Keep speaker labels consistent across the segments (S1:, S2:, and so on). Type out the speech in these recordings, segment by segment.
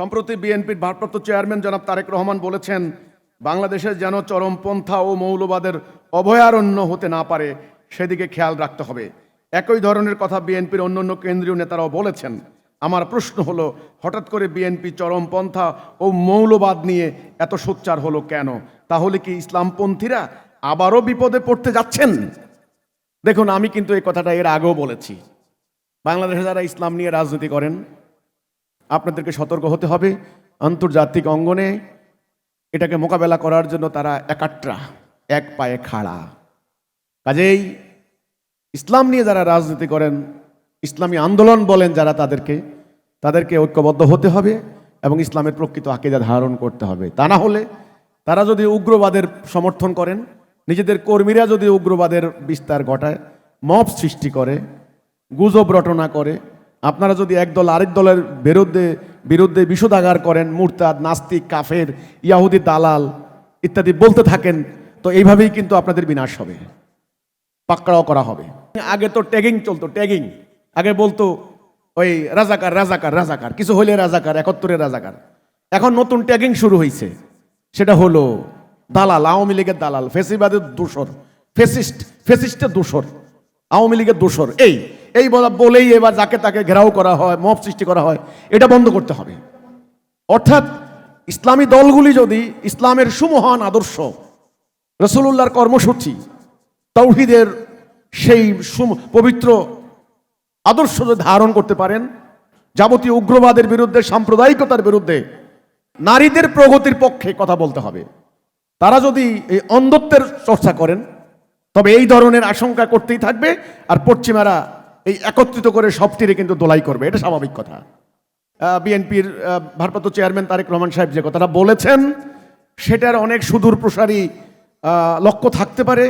S1: সম্প্রতি বিএনপির ভারপ্রাপ্ত চেয়ারম্যান জনাব তারেক রহমান বলেছেন বাংলাদেশের যেন চরমপন্থা ও মৌলবাদের অভয়ারণ্য হতে না পারে, সেদিকে খেয়াল রাখতে হবে। একই ধরনের কথা বিএনপির অন্যান্য কেন্দ্রীয় নেতারাও বলেছেন। আমার প্রশ্ন হলো, হঠাৎ করে বিএনপি চরমপন্থা ও মৌলবাদ নিয়ে এত সোচ্চার হলো কেন? তাহলে কি ইসলামপন্থীরা আবারও বিপদে পড়তে যাচ্ছেন? দেখুন, আমি কিন্তু এই কথাটা এর আগেও বলেছি। বাংলাদেশে যারা ইসলাম নিয়ে রাজনীতি করেন আপনাদেরকে সতর্ক হতে হবে। আন্তর্জাতিক অঙ্গনে এটাকে মোকাবেলা করার জন্য তারা একাট্রা, এক পায়ে খাড়া। কাজেই ইসলাম নিয়ে যারা রাজনীতি করেন, ইসলামী আন্দোলন বলেন যারা তাদেরকে তাদেরকে ঐক্যবদ্ধ হতে হবে এবং ইসলামের প্রকৃত আকিদা ধারণ করতে হবে। তা না হলে তারা যদি উগ্রবাদের সমর্থন করেন, নিজেদের কর্মীরা যদি উগ্রবাদের বিস্তার ঘটায়, মব সৃষ্টি করে, গুজব রটনা করে আপনারা যদি একদল আরেক দলের বিরুদ্ধে বিরুদ্ধে বিষোদাগার করেন, মুরতাদ, নাস্তিক, কাফের, ইয়াহুদি, দালাল ইত্যাদি বলতে থাকেন, তো এইভাবেই কিন্তু আপনাদের বিনাশ হবে। পাকড়াও করা হবে। আগে তো ট্যাগিং চলতো, ট্যাগিং। আগে বলতো, ওই রাজাকার রাজাকার রাজাকার, কিছু হলে রাজাকার একাত্তরে রাজাকার। এখন নতুন ট্যাগিং শুরু হয়েছে সেটা হলো দালাল, আওয়ামী লীগের দালাল, ফেসিবাদের দোসর ফেসিস্ট, ফেসিস্টের দোসর আওয়ামী লীগের দোসর এই এই বলা বলেই এবার যাকে তাকে ঘেরাও করা হয়, মব সৃষ্টি করা হয়, এটা বন্ধ করতে হবে। অর্থাৎ ইসলামী দলগুলি যদি ইসলামের সুমহান আদর্শ রসুল্লাহর কর্মসূচি তৌহিদের সেই পবিত্র আদর্শ যদি ধারণ করতে পারেন, যাবতীয় উগ্রবাদের বিরুদ্ধে, সাম্প্রদায়িকতার বিরুদ্ধে, নারীদের প্রগতির পক্ষে কথা বলতে হবে। তারা যদি এই অন্ধত্বের চর্চা করেন, তবে এই ধরনের আশঙ্কা করতেই থাকবে, আর পশ্চিমারা এই একত্রিত করে সবটিরে কিন্তু দোলাই করবে, এটা স্বাভাবিক কথা। বিএনপির ভারপ্রাপ্ত চেয়ারম্যান তারেক রহমান সাহেব যে কথাটা বলেছেন, সেটার অনেক সুদূর প্রসারী লক্ষ্য থাকতে পারে,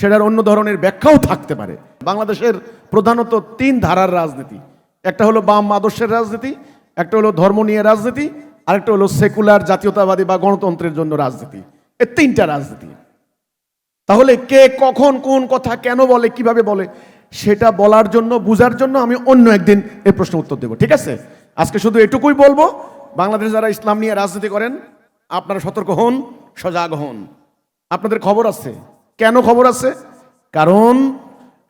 S1: সেটার অন্য ধরনের ব্যাখ্যাও থাকতে পারে। বাংলাদেশের প্রধানত তিন ধারার রাজনীতি, একটা হলো বাম আদর্শের রাজনীতি, একটা হলো ধর্ম নিয়ে রাজনীতি, আরেকটা হলো সেকুলার, জাতীয়তাবাদী বা গণতন্ত্রের জন্য রাজনীতি, এ তিনটা রাজনীতি। তাহলে কে কখন কোন কথা কেন বলে, কীভাবে বলে সেটা বলার জন্য, বুঝার জন্য আমি অন্য একদিন এই প্রশ্ন উত্তর দেবো, ঠিক আছে? আজকে শুধু এটুকুই বলব, বাংলাদেশে যারা ইসলাম নিয়ে রাজনীতি করেন, আপনারা সতর্ক হন, সজাগ হন। আপনাদের খবর আছে? কেন খবর আছে? কারণ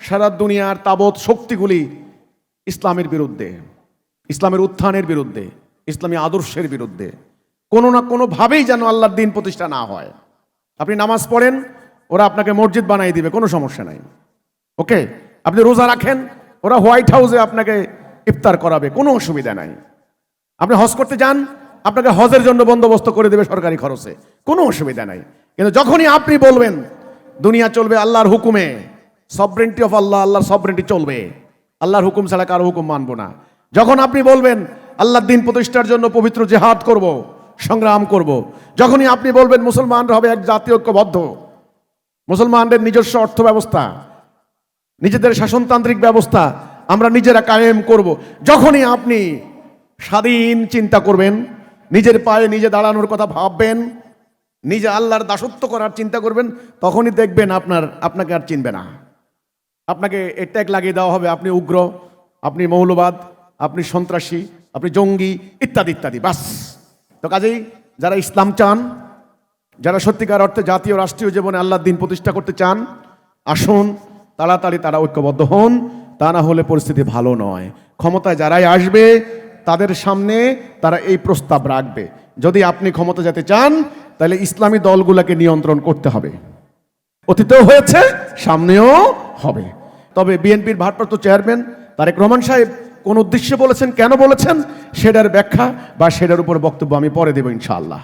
S1: সারা দুনিয়ার তাবৎ শক্তিগুলি ইসলামের বিরুদ্ধে, ইসলামের উত্থানের বিরুদ্ধে, ইসলামী আদর্শের বিরুদ্ধে। কোনো না কোনোভাবেই যেন আল্লাহর দিন প্রতিষ্ঠা না হয়। আপনি নামাজ পড়েন, ওরা আপনাকে মসজিদ বানিয়ে দিবে, কোনো সমস্যা নাই। ওকে? আপনি রোজা রাখেন, ওরা হোয়াইট হাউসে আপনাকে ইফতার করাবে, কোনো অসুবিধা নাই। আপনি হজ করতে যান, আপনাকে হজের জন্য বন্দোবস্ত করে দেবে সরকারি খরচে, কোনো অসুবিধা নাই। কিন্তু যখনই আপনি বলবেন, দুনিয়া চলবে আল্লাহর হুকুমে সবরেন্টি অফ আল্লাহ আল্লাহর সবরেন্টি চলবে, আল্লাহর হুকুম ছাড়া কারও হুকুম মানবো না। যখন আপনি বলবেন, আল্লাহর দিন প্রতিষ্ঠার জন্য পবিত্র জেহাদ করব, সংগ্রাম করব, যখনই আপনি বলবেন, মুসলমানরা হবে এক জাতীয় ঐক্যবদ্ধ, মুসলমানদের নিজস্ব অর্থ ব্যবস্থা নিজেদের শাসনতান্ত্রিক ব্যবস্থা আমরা নিজেরা কায়েম করব। যখনই আপনি স্বাধীন চিন্তা করবেন, নিজের পায়ে নিজে দাঁড়ানোর কথা ভাববেন, নিজে আল্লাহর দাসত্ব করার চিন্তা করবেন, তখনই দেখবেন আপনার, আপনাকে আর চিনবে না। আপনাকে এ ট্যাগ লাগিয়ে দেওয়া হবে, আপনি উগ্র, আপনি মৌলবাদ, আপনি সন্ত্রাসী, আপনি জঙ্গি, ইত্যাদি ইত্যাদি, বাস। তো কাজেই যারা ইসলাম চান, যারা সত্যিকার অর্থে জাতীয় রাষ্ট্রীয় জীবনে আল্লাহর দিন প্রতিষ্ঠা করতে চান, আসুন তাড়াতাড়ি তারা ঐক্যবদ্ধ হন, তা না হলে পরিস্থিতি ভালো নয়। ক্ষমতায় যারাই আসবে, তাদের সামনে তারা এই প্রস্তাব রাখবে। যদি আপনি ক্ষমতা যেতে চান, তাহলে ইসলামী দলগুলোকে নিয়ন্ত্রণ করতে হবে। অতীতেও হয়েছে, সামনেও হবে। তবে বিএনপির ভারপ্রাপ্ত চেয়ারম্যান তারেক রহমান সাহেব কোন উদ্দেশ্যে বলেছেন, কেন বলেছেন, সেটার ব্যাখ্যা বা সেটার উপর বক্তব্য আমি পরে দেব ইনশাআল্লাহ।